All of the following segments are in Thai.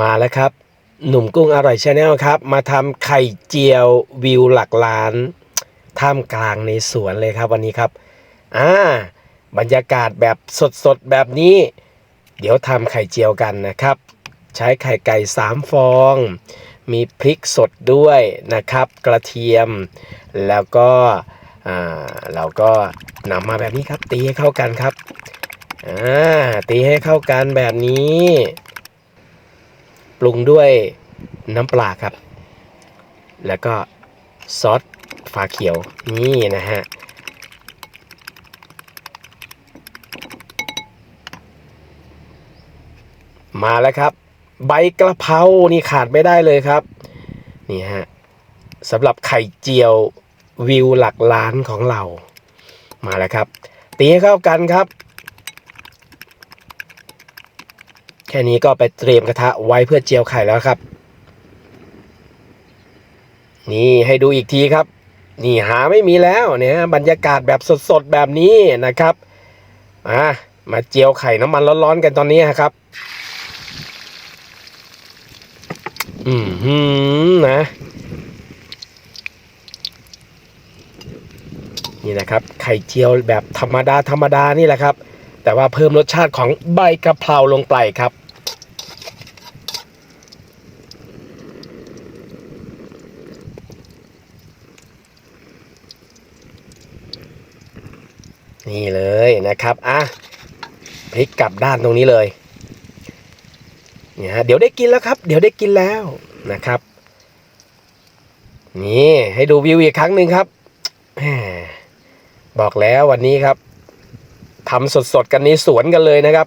มาแล้วครับ หนุ่มกุ้งอร่อยชาแนลครับ มาทำไข่เจียววิวหลักล้าน ท่ามกลางในสวนเลยครับวันนี้ครับ อ่า บรรยากาศแบบสดๆ แบบนี้ เดี๋ยวทำไข่เจียวกันนะครับ ใช้ไข่ไก่ 3 ฟอง มีพริกสดด้วยนะครับ กระเทียม แล้วก็อ่าเราก็นำมาแบบนี้ครับ ตีให้เข้ากันครับ อ่า ตีให้เข้ากันแบบนี้ ปรุงด้วยน้ำปลาครับ แล้วก็ซอสฝาเขียวนี่นะฮะมาแล้วครับ ใบกระเพรานี่ขาดไม่ได้เลยครับ นี่ฮะสำหรับไข่เจียววิวหลักล้านของเรา มาแล้วครับ ตีให้เข้ากันครับ แค่นี้ก็ไปเตรียมกระทะไว้เพื่อเจียวไข่แล้วครับ นี่ให้ดูอีกทีครับ นี่หาไม่มีแล้วเนี่ยบรรยากาศแบบสดๆแบบนี้นะครับมามาเจียวไข่น้ำมันร้อนๆกันตอนนี้ครับ อืมหืมนะนี่นะครับ ไข่เจียวแบบธรรมดาธรรมดานี่แหละครับ แต่ว่าเพิ่มรสชาติของใบกะเพราลงไปครับ นี่เลยนะครับอะพลิกกลับด้านตรงนี้เลยเนี่ยฮะเดี๋ยวได้กินแล้วครับ เดี๋ยวได้กินแล้วนะครับ นี่ให้ดูวิวอีกครั้งหนึ่งครับบอกแล้ววันนี้ครับ ทำสดๆกันนี้สวนกันเลยนะครับ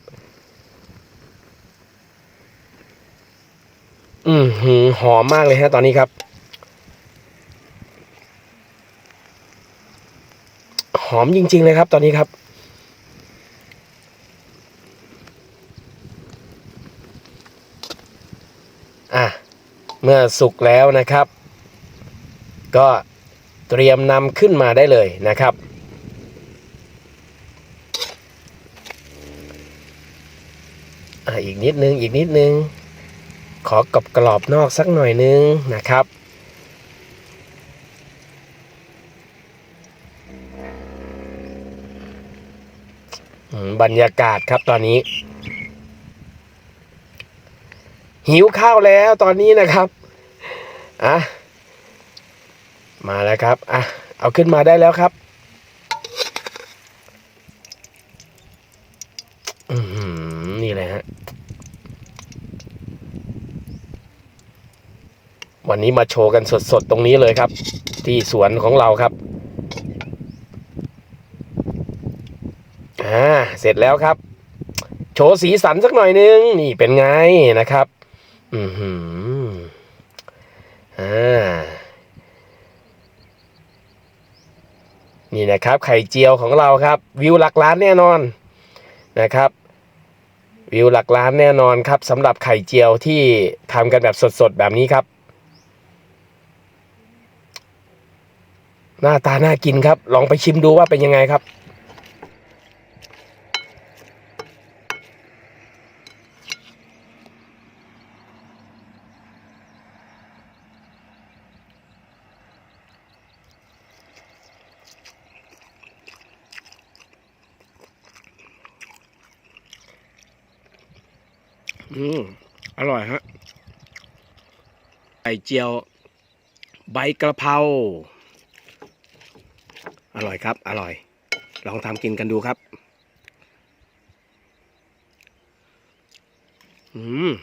อืมหือหอมมากเลยฮะตอนนี้ครับ หอมจริง ๆ เลยครับ ตอนนี้ครับอะเมื่อสุกแล้วนะครับ ก็เตรียมนำขึ้นมาได้เลยนะครับ อีกนิดนึงอีกนิดนึง ขอกรอบกรอบนอกสักหน่อยนึงนะครับ บรรยากาศครับตอนนี้ หิวข้าวแล้วตอนนี้นะครับอะมาแล้วครับอะเอาขึ้นมาได้แล้วครับ อือหือนี่เลยฮะ วันนี้มาโชว์กันสดๆตรงนี้เลยครับ ที่สวนของเราครับอ่าเสร็จแล้วครับ โชว์สีสันสักหน่อยนึง นี่เป็นไงนะครับ อือหืออ่านี่นะครับ ไข่เจียวของเราครับ วิวหลักล้านแน่นอนนะครับ วิวหลักล้านแน่นอนครับสำหรับไข่เจียวที่ทำกันแบบสดๆแบบนี้ครับ หน้าตาน่ากินครับ ลองไปชิมดูว่าเป็นยังไงครับ อืม อร่อยฮะไข่เจียว ใบกระเพรา อร่อยครับ อร่อย ลองทำกินกันดูครับ อืม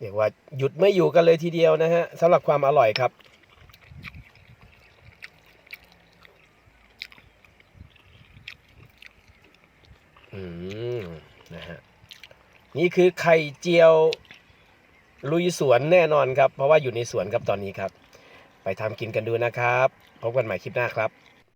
เรียกว่าหยุดไม่อยู่กันเลยทีเดียวนะฮะสำหรับความอร่อยครับ อืมนะฮะนี่คือไข่เจียว ลุยสวนแน่นอนครับ เพราะว่าอยู่ในสวนครับตอนนี้ครับ ไปทำกินกันดูนะครับ พบกันใหม่คลิปหน้าครับ